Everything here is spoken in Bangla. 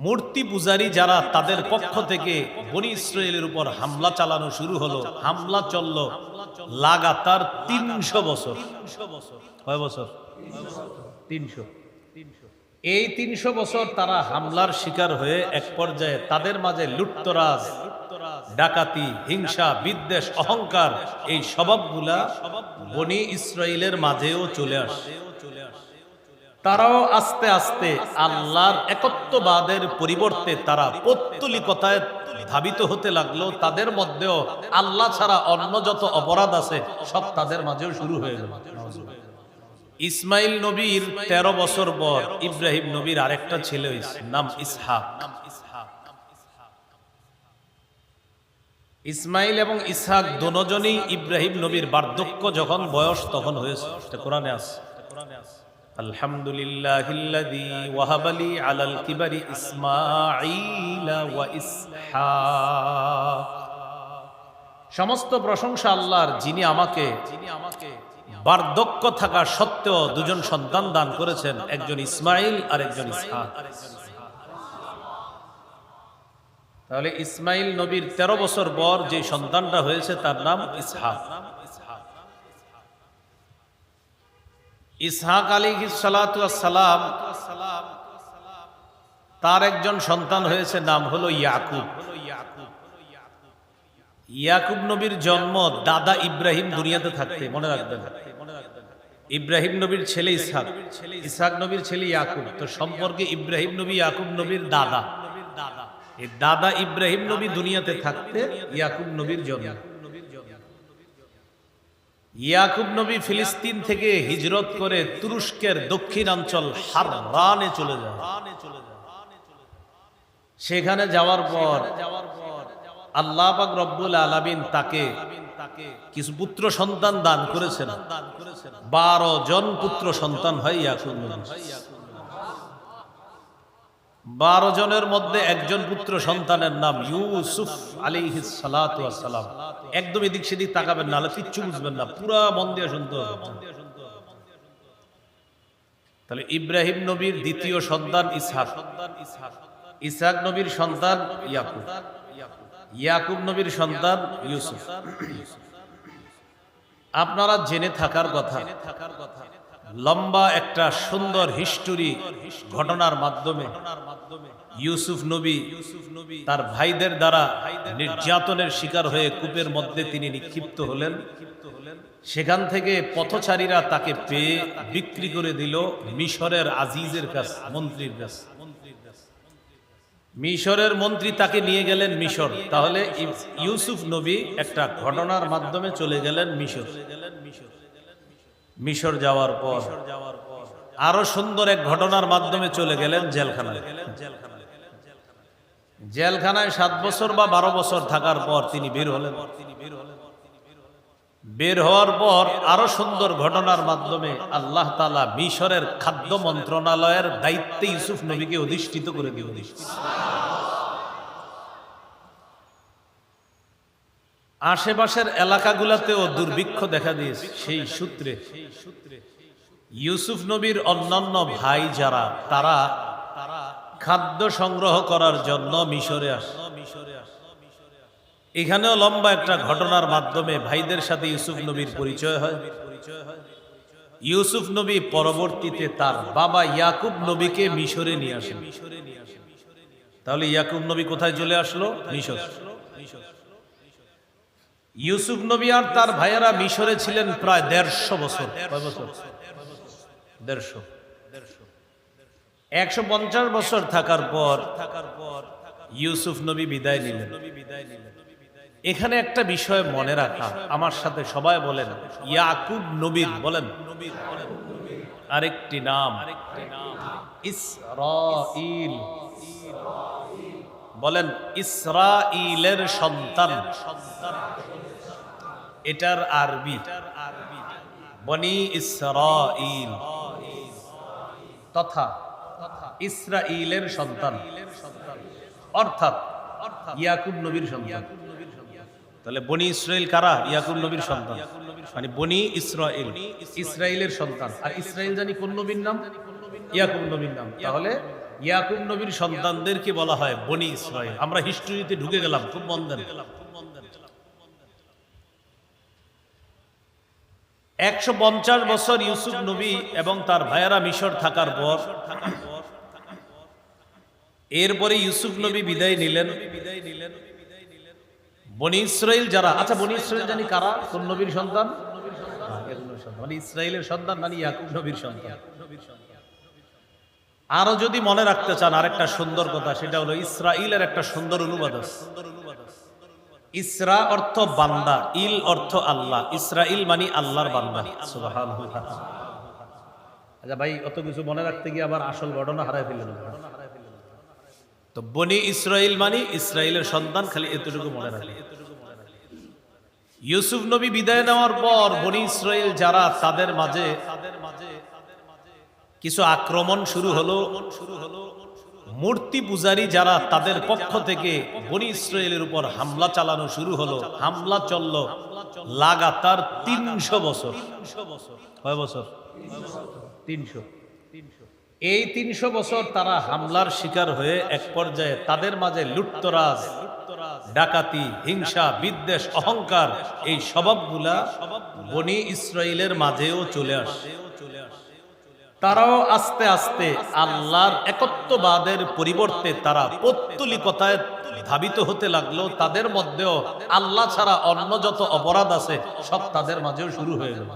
মূর্তি পূজারী যারা তাদের পক্ষ থেকে বনি ইসরায়েলের উপর হামলা চালানো শুরু হলো, হামলা চলল লাগাতার তিনশো বছর। কয় বছর? তিনশো। এই তিনশো বছর তারা হামলার শিকার হয়ে এক পর্যায়ে তাদের মাঝে লুটতরাজ, ডাকাতি, হিংসা, বিদ্বেষ, অহংকার এই স্বভাবগুলা বনি ইসরায়েলের মাঝেও চলে আসে। তারাও আস্তে আস্তে আল্লাহর একত্ববাদের পরিবর্তে তারা পৌত্তলিকতায় ধাবিত হতে লাগল। তাদের মধ্যেও আল্লাহ ছাড়া অন্য যত অপরাধ আছে, সব তাদের মাঝেও শুরু হয়ে গেল। ইসমাইল নবীর ১৩ বছর পর ইব্রাহিম নবীর আরেকটা ছেলে নাম ইসহাক। ইসমাইল এবং ইসহাক দোনোজনই ইব্রাহিম নবীর বার্ধক্য যখন বয়স তখন হয়েছে, এটা কোরআনে আছে। আলহামদুলিল্লাহিল্লাযী ওয়াহাবালি আলাল কিবারি ইসমাঈল ওয়া ইসহাক। সমস্ত প্রশংসা আল্লাহর, যিনি আমাকে বার্ধক্য থাকা সত্ত্বেও দুজন সন্তান দান করেছেন, একজন ইসমাইল আর একজন তাহলে ইসমাইল নবীর ১৩ বছর পর যে সন্তানটা হয়েছে তার নাম ইসহাক। ইসহাক আলী সালাম তার একজন সন্তান হয়েছে, নাম হলো ইয়াকুব। ইয়াকুব নবীর জন্ম দাদা ইব্রাহিম দুনিয়াতে থাকতে, মনে রাখবেন। ইব্রাহিম নবীর ছেলে ইসহাক। ইসহাক নবীর ছেলে ইয়াকুব। তো সম্পর্কে ইব্রাহিম নবী, ইয়াকুব নবীর দাদা। এই দাদা ইব্রাহিম নবী দুনিয়াতে থাকতে ইয়াকুব নবীর জন্ম। ইয়াকুব নবী ফিলিস্তিন থেকে হিজরত করে তুরস্কের দক্ষিণাঞ্চল হাররানে চলে যায়। সেখানে যাওয়ার পর আল্লাহ পাক রব্বুল আলামিন তাকে কিছু পুত্র সন্তান দান করেছেন। বারো জন পুত্র সন্তান হয় ইয়াকুব নবী বারো জনের মধ্যে একজন পুত্র সন্তানের নাম ইউসুফ আলী সালাম। একদম এদিক সেদিক তাকাবেন না কিচ্ছু বুঝবেন না, পুরা মন দিয়ে শুনতে হবে। তাহলে ইব্রাহিম নবীর দ্বিতীয় সন্তান ইসহাক। ইসহাক নবীর সন্তান ইয়াকুব। ইয়াকুব নবীর সন্তান ইউসুফ। আপনারা জেনে থাকার কথা। লম্বা একটা সুন্দর হিস্টোরি ঘটনার মাধ্যমে ইউসুফ নবী তার ভাইদের দ্বারা নির্যাতনের শিকার হয়ে কূপের মধ্যে তিনি নিক্ষিপ্ত হলেন। সেখান থেকে পথচারীরা তাকে পেয়ে বিক্রি করে দিল মিশরের আজিজের কাছ, মন্ত্রীর কাছ। মিশরের মন্ত্রী তাকে নিয়ে গেলেন মিশর। তাহলে ইউসুফ নবী একটা ঘটনার মাধ্যমে চলে গেলেন মিশর। মিশর যাওয়ার পর আরও সুন্দর এক ঘটনার মাধ্যমে চলে গেলেন জেলখানায়। জেলখানায় সাত বছর বা বারো বছর থাকার পর তিনি বের হলেন। বের হওয়ার পর আরও সুন্দর ঘটনার মাধ্যমে আল্লাহ মিশরের খাদ্য মন্ত্রণালয়ের দায়িত্বে ইউসুফ নবীকে অধিষ্ঠিত করে দিয়ে অধিষ্ঠিত আশেপাশের এলাকাগুলোতেও দুর্ভিক্ষ দেখা দিয়েছে। সেই সূত্রে ইউসুফ নবীর অন্যান্য ভাই যারা, তারা খাদ্য সংগ্রহ করার জন্য মিশরে আসে। এখানেও লম্বা একটা ঘটনার মাধ্যমে ভাইদের সাথে ইউসুফ নবীর পরিচয় হয়। ইউসুফ নবী পরবর্তীতে তার বাবা ইয়াকুব নবীকে মিশরে নিয়ে আসেন। তাহলে ইয়াকুব নবী কোথায় চলে আসলো? মিশর। ইউসুফ নবী আর তার ভাইয়েরা মিশরে ছিলেন প্রায় দেড়শো বছর। দেড়শো। একশো পঞ্চাশ বছর থাকার পর থাকার পর ইউসুফ নবী বিদায় নিলেন। এখানে একটা বিষয় মনে রাখা, আমার সাথে সবাই বলেন, ইয়াকুব নবীর বলেন। আরেকটি নাম ইসরাইল বলেন ইসরাইলের সন্তান। এটার আরবি। বনি ইসরাইল তথা ইসরাইলের সন্তান। অর্থাৎ ইয়াকুব নবীর সন্তান। তাহলে বনি ইসরাইল কারা? ইয়াকুব নবীর সন্তান। মানে বনি ইসরাইল ইসরাইলের সন্তান। আর ইসরাইল জানি কোন নবীর নাম? ইয়াকুব নবীর নাম। তাহলে ইয়াকুব নবীর সন্তানদেরকে বলা হয় বনি ইসরায়েল আমরা হিস্ট্রিতে ঢুকে গেলাম, খুব মন একশো পঞ্চাশ বছর ইউসুফ নবী এবং তার ভাইয়েরা মিশর থাকার পর, এরপরে ইউসুফ নবী বিদায় নিলেন। বনি ইসরাইল যারা আচ্ছা বনি ইসরাইল জানি কারা? কোন নবীর সন্তান? মানে ইসরায়েলের সন্তান মানে ইয়াকুব নবীর সন্তান। আরও যদি মনে রাখতে চান, আরেকটা সুন্দর কথা, সেটা হলো ইসরাইলের একটা সুন্দর অনুবাদ ইসরা অর্থ বান্দা, ইল অর্থ আল্লাহ। ইসরাইল মানে আল্লাহর বান্দা। আচ্ছা ভাই, অত কিছু মনে রাখতে গিয়ে আবার আসল ঘটনা হারাই ফেললেন। তো বনি ইসরাইল মানে ইসরায়েলের সন্তান, খালি এতটুকু মনে রাখে ইউসুফ নবী বিদায় নেওয়ার পর বনি ইসরায়েল যারা তাদের মাঝে তাদের মাঝে কিছু আক্রমণ শুরু হলো। মূর্তি পূজারী যারা তাদের পক্ষ থেকে বনি ইসরায়েলের উপর হামলা চালানো শুরু হলো। হামলা চলল লাগাতার তিনশো বছর। কয় বছর? তিনশো। এই তিনশো বছর তারা হামলার শিকার হয়ে এক পর্যায়ে তাদের মাঝে লুটতরাজ, ডাকাতি, হিংসা, বিদ্বেষ, অহংকার এই স্বভাবগুলা বনি ইসরায়েলের মাঝেও চলে আসে। তারাও আস্তে আস্তে আল্লাহর একত্ববাদের পরিবর্তে তারা পত্তলিকতায় ধাবিত হতে লাগল। তাদের মধ্যেও আল্লাহ ছাড়া অন্য যত অপরাধ আছে, সব তাদের মাঝেও শুরু হয়ে গেল।